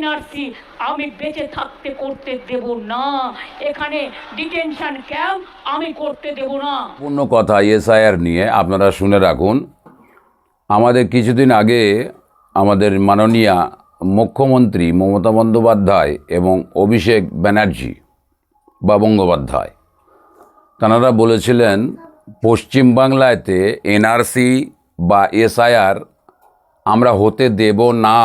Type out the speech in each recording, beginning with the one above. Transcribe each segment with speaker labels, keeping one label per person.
Speaker 1: NRC, আমি বেঁচে থাকতে করতে দেব না। এখানে ডিটেনশন ক্যাম্প আমি করতে দেব না।
Speaker 2: পূর্ণ কথা এসআইআর নিয়ে আপনারা শুনে রাখুন। আমাদের কিছুদিন আগে আমাদের মাননীয়া মুখ্যমন্ত্রী মমতা বন্দ্যোপাধ্যায় এবং অভিষেক ব্যানার্জি বা বন্দ্যোপাধ্যায় তাঁরা বলেছিলেন পশ্চিমবাংলাতে এনআরসি বা এসআইআর আমরা হতে দেব না।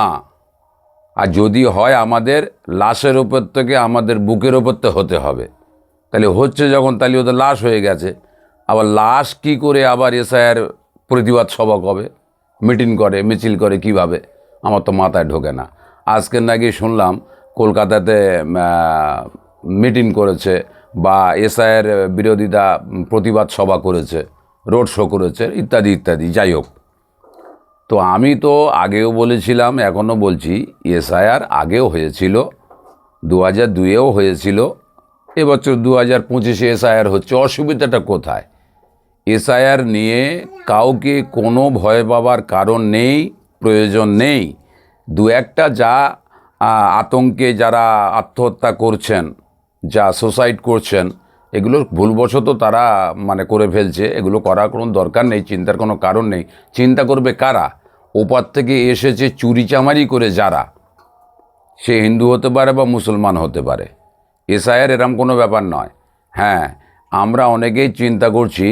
Speaker 2: আর যদি হয় আমাদের লাশের ওপর থেকে আমাদের বুকের ওপর তো হতে হবে। তাহলে হচ্ছে যখন তাহলে ওদের লাশ হয়ে গেছে। আবার লাশ কি করে আবার এসআইয়ের প্রতিবাদ সভা কবে? মিটিং করে, মিছিল করে কীভাবে? আমার তো মাথায় ঢোকে না। আজকে নাকি শুনলাম কলকাতাতে মিটিং করেছে বা এসআইয়ের বিরোধিতা প্রতিবাদ সভা করেছে, রোড শো করেছে, ইত্যাদি ইত্যাদি। যাই হোক। তো আমি তো আগেও বলেছিলাম এখনও বলছি, এসআইআর আগেও হয়েছিল দু হাজার দুয়েও হয়েছিল, এবছর দু হাজার পঁচিশে এসআইআর হচ্ছে, অসুবিধাটা কোথায়? এসআইআর নিয়ে কাউকে কোনো ভয় পাবার কারণ নেই, প্রয়োজন নেই। দু একটা যা আতঙ্কে যারা আত্মহত্যা করছেন, যা সুসাইড করছেন এগুলো ভুলবশত তারা মানে করে ফেলছে, এগুলো করার কোনো দরকার নেই, চিন্তার কোনো কারণ নেই। চিন্তা করবে কারা? ওপার থেকে এসেছে চুরি চামারি করে যারা, সে হিন্দু হতে পারে বা মুসলমান হতে পারে। এসআইয়ের এরম কোনো ব্যাপার নয়। হ্যাঁ আমরা অনেকেই চিন্তা করছি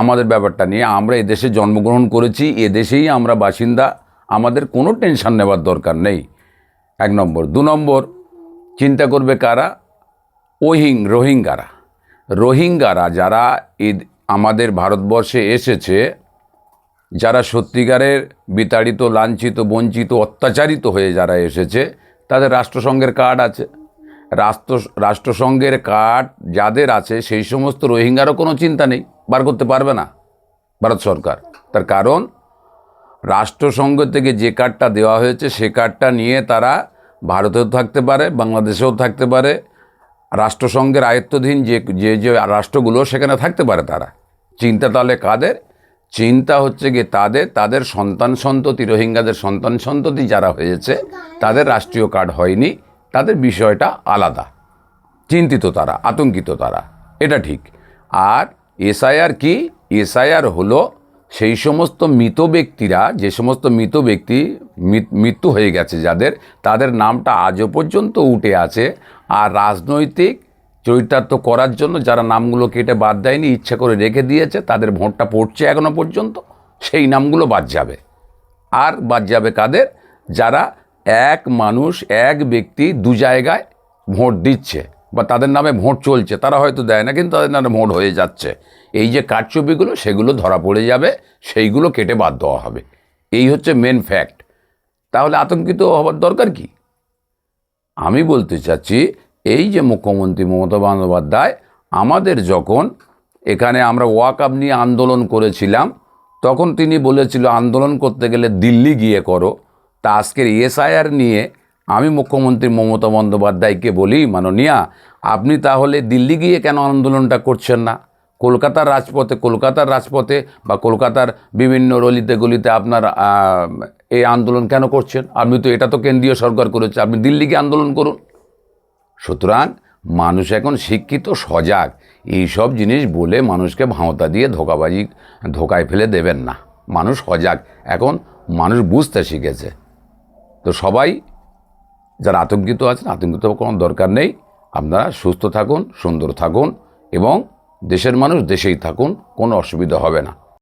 Speaker 2: আমাদের ব্যাপারটা নিয়ে, আমরা এদেশে জন্মগ্রহণ করেছি এদেশেই আমরা বাসিন্দা, আমাদের কোনো টেনশন নেওয়ার দরকার নেই। এক নম্বর। দু নম্বর, চিন্তা করবে কারা? ওহিং, রোহিঙ্গারা। রোহিঙ্গারা যারা ঈদ আমাদের ভারতবর্ষে এসেছে, যারা সত্যিকারের বিতাড়িত, লাঞ্ছিত, বঞ্চিত, অত্যাচারিত হয়ে যারা এসেছে, তাদের রাষ্ট্রসংঘের কার্ড আছে। রাষ্ট্র, রাষ্ট্রসংঘের কার্ড যাদের আছে, সেই সমস্ত রোহিঙ্গারও কোনো চিন্তা নেই, বার করতে পারবে না ভারত সরকার। তার কারণ, রাষ্ট্রসংঘ থেকে যে কার্ডটা দেওয়া হয়েছে, সে কার্ডটা নিয়ে তারা ভারতেও থাকতে পারে, বাংলাদেশেও থাকতে পারে রাষ্ট্রসংঘের আয়ত্তধীন যে যে যে রাষ্ট্রগুলো সেখানে থাকতে পারে তারা। চিন্তা তাহলে কাদের? চিন্তা হচ্ছে গিয়ে তাদের তাদের সন্তান সন্ততি, রোহিঙ্গাদের সন্তান সন্ততি যারা হয়েছে, তাদের রাষ্ট্রীয় কার্ড হয়নি, তাদের বিষয়টা আলাদা। চিন্তিত তারা, আতঙ্কিত তারা, এটা ঠিক। আর এসআইআর কি? এসআইআর হলো সেই সমস্ত মৃত ব্যক্তিরা, যে সমস্ত মৃত ব্যক্তি মৃত্যু হয়ে গেছে যাদের, তাদের নামটা আজও পর্যন্ত উঠে আছে। আর রাজনৈতিক চরিতার্থ করার জন্য যারা নামগুলো কেটে বাদ দেয়নি, ইচ্ছা করে রেখে দিয়েছে, তাদের ভোটটা পড়ছে এখনও পর্যন্ত, সেই নামগুলো বাদ যাবে। আর বাদ যাবে কাদের? যারা এক মানুষ, এক ব্যক্তি দু জায়গায় ভোট দিচ্ছে। বা তাদের নামে ভোট চলছে, তারা হয়তো দেয় না, কিন্তু তাদের নামে ভোট হয়ে যাচ্ছে। এই যে কারচুপিগুলো, সেগুলো ধরা পড়ে যাবে, সেইগুলো কেটে বাদ দেওয়া হবে। এই হচ্ছে মেন ফ্যাক্ট তাহলে আতঙ্কিত হবার দরকার কি? আমি বলতে চাচ্ছি, এই যে মুখ্যমন্ত্রী মমতা বন্দ্যোপাধ্যায়, আমাদের যখন এখানে আমরা ওয়াক আপ নিয়ে আন্দোলন করেছিলাম, তখন তিনি বলেছিল, আন্দোলন করতে গেলে দিল্লি গিয়ে করো। তা আজকের এসআইআর নিয়ে আমি মুখ্যমন্ত্রী মমতা বন্দ্যোপাধ্যায়কে বলি, মাননীয়া, আপনি তাহলে দিল্লি গিয়ে কেন আন্দোলনটা করছেন না? কলকাতার রাজপথে কলকাতার রাজপথে বা কলকাতার বিভিন্ন রলিতে গলিতে আপনার এই আন্দোলন কেন করছেন? আপনি তো এটা তো কেন্দ্রীয় সরকার করেছে, আপনি দিল্লি গিয়ে আন্দোলন করুন। সুতরাং মানুষ এখন শিক্ষিত, সজাগ এই সব জিনিস বলে মানুষকে ভাঁওতা দিয়ে ধোকাবাজি, ধোকায় ফেলে দেবেন না। মানুষ সজাগ, এখন মানুষ বুঝতে শিখেছে। তো সবাই যারা আতঙ্কিত আছেন, আতঙ্কিত কোনো দরকার নেই। আপনারা সুস্থ থাকুন, সুন্দর থাকুন এবং দেশের মানুষ দেশেই থাকুন, কোনো অসুবিধা হবে না।